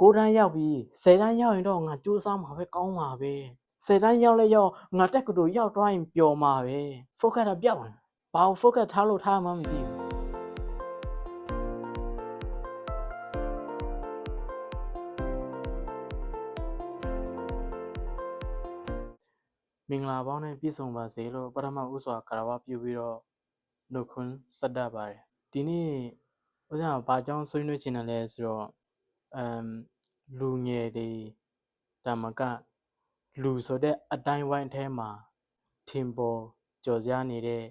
9တန်းရောက်ပြီး10တန်းရောက်ရင်တော့ငါကြိုးစားမှာပဲကောင်းမှာပဲ10တန်းရောက်လဲရောက်ငါတက်ကတူရောက်သွားရင်ပျော်မှာပဲ focus တော့ပြောက်တယ်ဘာလို့ focus ထားလို့ထားမှမသိဘူးမင်္ဂလာပေါင်းနဲ့ပြည့်စုံပါစေလို့ပထမဦးစွာကာရဝပြုပြီးတော့နှုတ်ခွန်းဆက်တတ်ပါတယ်ဒီနေ့ဦးဇင်းကဘာကြောင့်ဆွေးနွေးချင်တယ်လဲဆိုတော့ အမ်လူငယ်တွေတမကလူဆိုတဲ့အတိုင်းဝိုင်းထဲမှာထင်ပေါ်ကြော်ကြားနေတဲ့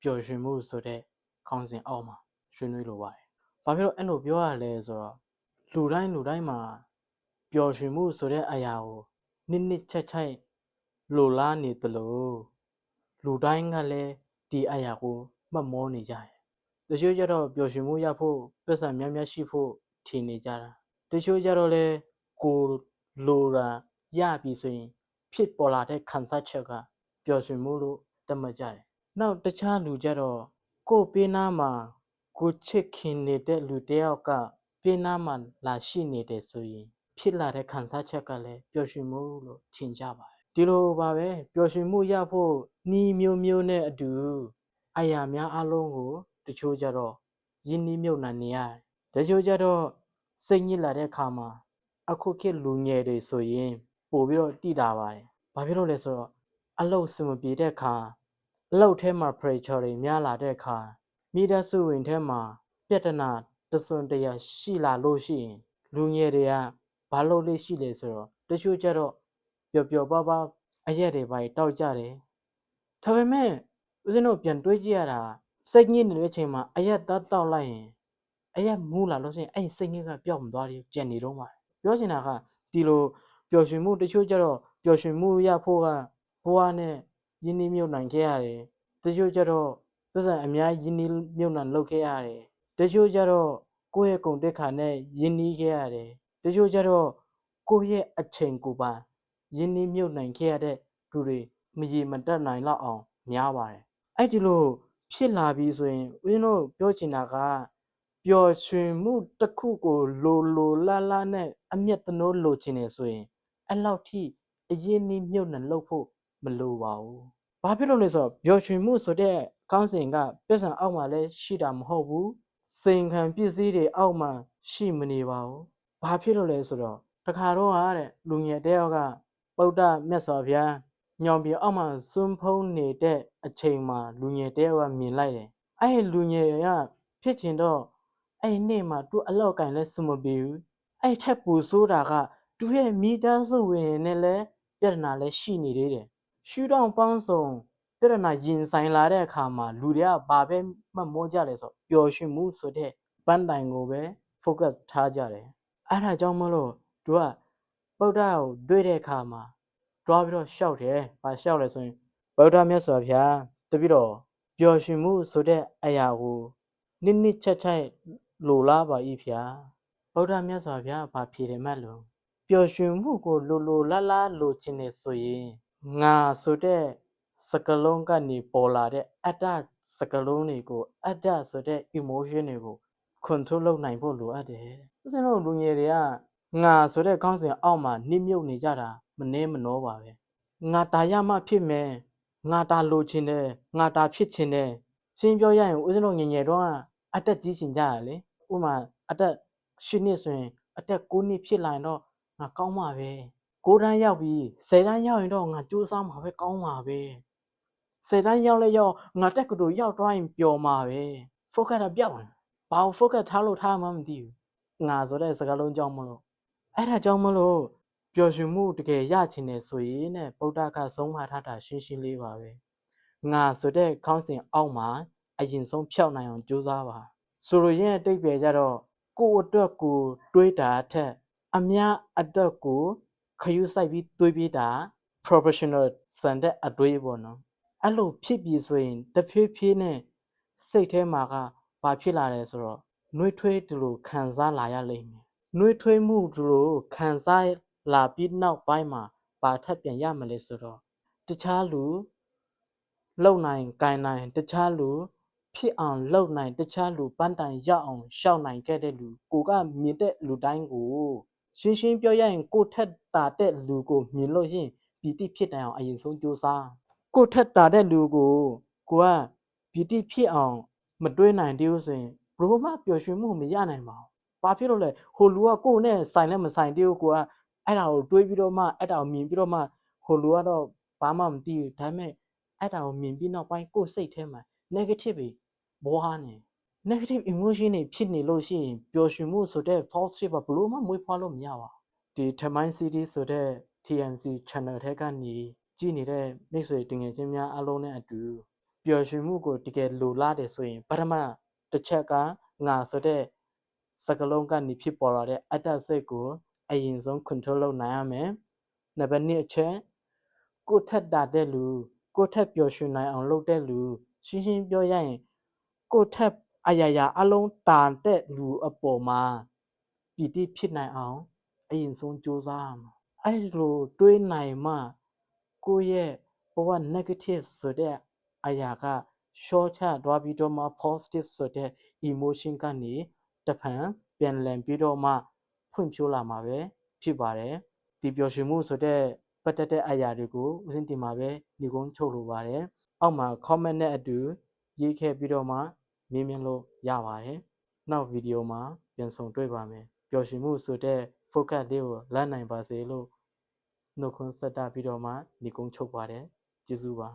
ပျော်ရွှင်မှုဆိုတဲ့ခေါင်းစဉ်အောက်မှာဆွေးနွေးလိုပါတယ်။ဘာဖြစ်လို့အဲ့လိုပြောရလဲဆိုတော့လူတိုင်းလူတိုင်းမှာပျော်ရွှင်မှုဆိုတဲ့အရာကိုနှစ်နှစ်ချက်ချက်လိုလားနေသလိုလူတိုင်းကလည်းဒီအရာကိုမှတ်မောနေကြတယ်။တချို့ကျတော့ပျော်ရွှင်မှုရဖို့ပတ်စံများများရှိဖို့ထင်နေကြတာ။ တချို့ကျတော့လည်းကိုလိုတာရပြီဆိုရင် ဖြစ်ပေါ်လာတဲ့ခံစားချက်ကပျော်ရွှင်မှုလို့သတ်မှတ်ကြတယ်။နောက်တခြားလူကျတော့ကိုယ်ပေးနာမှာကိုချစ်ခင်နေတဲ့လူတစ်ယောက်ကပေးနာမှာလာရှိနေတယ်ဆိုရင် ဖြစ်လာတဲ့ခံစားချက်ကလည်းပျော်ရွှင်မှုလို့ထင်ကြပါတယ်။ဒီလိုပါပဲပျော်ရွှင်မှုရဖို့နှီးမျိုးမျိုးနဲ့အတူအရာများအလုံးကို တချို့ကျတော့ရင်းနှီးမြုပ်နှံနေရတယ်။တချို့ကျတော့ စိတ်ညစ်လာတဲ့အခါမှာအခုခေတ်လူငယ်တွေဆိုရင် ပို့ပြီးတော့တိတာပါတယ်။ဘာဖြစ်လို့လဲဆိုတော့အလုတ်စမပြေတဲ့အခါအလုတ်ထဲမှာ pressure တွေများလာတဲ့အခါမိသားစုဝင်ထဲမှာပြဿနာတစွန်တရာရှိလာလို့ရှိရင် လူငယ်တွေကဘာလို့လဲရှိလဲဆိုတော့တချို့ကျတော့ပျော်ပျော်ပါးပါးအရက်တွေပါတောက်ကြတယ်။ဒါပေမဲ့ဦးဇင်းတို့ပြန်တွေးကြည့်ရတာစိတ်ညစ်နေတဲ့အချိန်မှာအရက်သားတောက်လိုက်ရင် အရက်မူးလာလို့ရှိရင်အဲ့ဒီစိတ်ညစ်ကပျောက်မသွားသေးဘူးကြံနေတော့မှာပြောချင်တာကဒီလိုပျော်ရွှင်မှုတချို့ကျတော့ပျော်ရွှင်မှုရဖို့ကဘဝနဲ့ယဉ်နှီးမြုပ်နှံခဲ့ရတယ်တချို့ကျတော့ပတ်စံအများယဉ်နှီးမြုပ်နှံလုပ်ခဲ့ရတယ်တချို့ကျတော့ကိုယ့်ရဲ့ဂုဏ်တက်ခါနဲ့ယဉ်နှီးခဲ့ရတယ်တချို့ကျတော့ကိုယ့်ရဲ့အချိန်ကိုပါယဉ်နှီးမြုပ်နှံခဲ့ရတဲ့လူတွေမရေမတက်နိုင်တော့အောင်များပါတယ်အဲ့ဒီလိုဖြစ်လာပြီဆိုရင်ဦးဇင်းတို့ပြောချင်တာက ပျော်ရွှင်မှုတစ်ခုကိုလိုလိုလားလားနဲ့အမျက်တနိုးလိုချင်နေဆိုရင်အဲ့လောက်ထိအရင်နှီးမြုပ်နှံလုပ်ဖို့မလိုပါဘူး။ဘာဖြစ်လို့လဲဆိုတော့ပျော်ရွှင်မှုဆိုတဲ့ကောင်းစဉ်ကပြဿနာအောက်မှာလည်းရှိတာမဟုတ်ဘူး။စိန်ခံပစ္စည်းတွေအောက်မှာရှိမနေပါဘူး။ဘာဖြစ်လို့လဲဆိုတော့တခါတော့ဟာတဲ့လူငယ်တယောက်ကပုဒ္ဒမြတ်စွာဘုရားညောင်ပြေအောက်မှာစွန်းဖုံးနေတဲ့အချိန်မှာလူငယ်တယောက်ကမြင်လိုက်တယ်။အဲ့ဒီလူငယ်ကဖြစ်ချင်တော့ အဲ့ဒီနေ့မှာသူ့အလောက်ကင်လဲစမပြေဘူး။အဲ့ထက်ပူဆိုးတာကသူရဲ့မိသားစုဝင်နဲ့လည်းပြဿနာလည်းရှိနေသေးတယ်။ရှူတောင်ပေါင်းစုံပြဿနာရင်ဆိုင်လာတဲ့အခါမှာလူတွေကဘာပဲမှတ်မောကြလဲဆိုပျော်ရွှင်မှုဆိုတဲ့ပန်းတိုင်ကိုပဲ focus ထားကြတယ်။အဲ့ဒါကြောင့်မလို့သူကဗုဒ္ဓကိုတွေ့တဲ့အခါမှာတွားပြီးတော့ရှောက်တယ်။ဘာရှောက်လဲဆိုရင်ဗုဒ္ဓမြတ်စွာဘုရားတပည့်တော်ပျော်ရွှင်မှုဆိုတဲ့အရာကိုနစ်နစ်ချက်ချက် လိုလားပါ၏ဗျာ။ဗုဒ္ဓမြတ်စွာဘုရားဘာဖြေတယ်မှတ်လို့ပျော်ရွှင်မှုကိုလိုလိုလားလားလိုချင်နေဆိုရင်ငါဆိုတဲ့စကလုံးကနေပေါ်လာတဲ့အတ္တစကလုံးတွေကိုအတ္တဆိုတဲ့ emotion တွေကို control လုပ်နိုင်ဖို့လိုအပ်တယ်။ဦးဇင်းတို့လူငယ်တွေကငါဆိုတဲ့ခေါင်းစဉ်အောက်မှာနှိမ့်မြုပ်နေကြတာမနှဲမနှောပါပဲ။ငါတာရမှဖြစ်မယ်။ငါတာလိုချင်တယ်။ငါတာဖြစ်ချင်တယ်။ရှင်းပြောရရင်ဦးဇင်းတို့ငယ်ငယ်တော့အတက်ကြီးချင်ကြရလေ။ ဥမာအတက်၈နှစ်ဆိုရင်အတက်၉နှစ်ဖြစ်လာရင်တော့ငါကောင်းမှာပဲ။9တန်းရောက်ပြီး10တန်းရောက်ရင်တော့ငါကြိုးစားမှာပဲကောင်းမှာပဲ။10တန်းရောက်လဲရောက်ငါတက်ကတူရောက်သွားရင်ပျော်မှာပဲ။ focus ကပြောက်တယ်။ဘာကို focus ထားလို့ထားမှမသိဘူး။ငါဆိုတဲ့စကားလုံးကြောင့်မလို့အဲ့ဒါကြောင့်မလို့ပျော်ရွှင်မှုတကယ်ရချင်တယ်ဆိုရင်တဲ့ဗုဒ္ဓကဆုံးမထားတာရှင်းရှင်းလေးပါပဲ။ငါဆိုတဲ့ခေါင်းစဉ်အောက်မှာအရင်ဆုံးဖြောက်နိုင်အောင်ကြိုးစားပါ။ ဆိုလိုရင်းအတိတ်ပဲကြတော့ကိုယ့်အတွက်ကိုတွေးတာအထက်အများအတွက်ကိုခယူးဆိုင်ပြီးတွေးပြတာ professional စံတဲ့အတွေးပေါ့နော်အဲ့လိုဖြစ်ပြီဆိုရင်တဖြည်းဖြည်းနဲ့စိတ်ထဲမှာကဘာဖြစ်လာလဲဆိုတော့နှွေးထွေးတူလို့ခံစားလာရလိမ့်မယ်နှွေးထွေးမှုတူလို့ခံစားလာပြီးနောက်ပိုင်းမှာဘာထပ်ပြန်ရမလဲဆိုတော့တခြားလူလုံနိုင်ကိုင်နိုင်တခြားလူ ဖြစ်အောင်လုပ်နိုင်တခြားလူပန်းတိုင်ရအောင်ရှောက်နိုင်ခဲ့တဲ့လူကိုကမြင်တဲ့လူတိုင်းကိုရှင်းရှင်းပြောရရင်ကိုယ့်ထက်တာတဲ့လူကိုမြင်လို့ရှိရင်ပီတိဖြစ်နိုင်အောင်အရင်ဆုံးကြိုးစားကိုယ့်ထက်တာတဲ့လူကိုကိုကပီတိဖြစ်အောင်မတွေးနိုင်သေးဘူးဆိုရင်ဘယ်လိုမှပျော်ရွှင်မှုမရနိုင်ပါဘူး။ဘာဖြစ်လို့လဲဟိုလူကကိုယ့်နဲ့ဆိုင်လဲမဆိုင်သေးဘူးကိုကအဲ့ဒါကိုတွေးပြီးတော့မှအဲ့ဒါကိုမြင်ပြီးတော့မှဟိုလူကတော့ဘာမှမသိဘူးဒါပေမဲ့အဲ့ဒါကိုမြင်ပြီးနောက်ပိုင်းကိုယ့်စိတ်ထဲမှာ negative ပဲ ဘွားနေ negative emotion တွေဖြစ်နေလို့ရှိရင်ပျော်ရွှင်မှုဆိုတဲ့ positive ကဘယ်လို့မှမွေးဖွားလို့မရပါဘူးဒီ Termine City ဆိုတဲ့ TMC channel ထဲကနေကြည့်နေတဲ့မိတ်ဆွေတင်ငယ်ချင်းများအားလုံးနဲ့အတူပျော်ရွှင်မှုကိုတကယ်လိုလားတယ်ဆိုရင်ပထမတစ်ချက်ကငါဆိုတဲ့စကလုံးကနေဖြစ်ပေါ်လာတဲ့အတ္တစိတ်ကိုအရင်ဆုံး control လုပ်နိုင်ရမယ်နံပါတ်2အချက်ကိုယ့်ထက်တာတဲ့လူကိုယ့်ထက်ပျော်ရွှင်နိုင်အောင်လုပ်တဲ့လူရှင်းရှင်းပြောရရင် ကိုယ့်ထက်အရာရာအလုံးတာတဲ့လူအပေါ်မှာပီတိဖြစ်နိုင်အောင်အရင်ဆုံးကြိုးစားရမှာအဲ့လိုတွေးနိုင်မှကိုယ့်ရဲ့ဘဝ negative ဆိုတဲ့အရာက short ချသွားပြီးတော့မှ positive ဆိုတဲ့ emotion ကနေတဖန်ပြန်လည်ပြီးတော့မှဖွံ့ဖြိုးလာမှာပဲဖြစ်ပါတယ်ဒီပျော်ရွှင်မှုဆိုတဲ့ပတ်သက်တဲ့အရာတွေကိုဦးစင်းတင်မှာပဲညီကုန်းချုပ်လိုပါတယ်အောက်မှာ comment နဲ့အတူ ရေးခဲ့ပြီးတော့မှမြင်မြင်လို့ရပါတယ်နောက်ဗီဒီယိုမှာပြန်ဆုံတွေ့ပါမယ်ပျော်ရွှင်မှုဆိုတဲ့ focus လေးကိုလမ်းနိုင်ပါစေလို့နှုတ်ခွန်းဆက်တာပြီးတော့မှညီကုန်းချုပ်ပါတယ်ကျေးဇူးပါ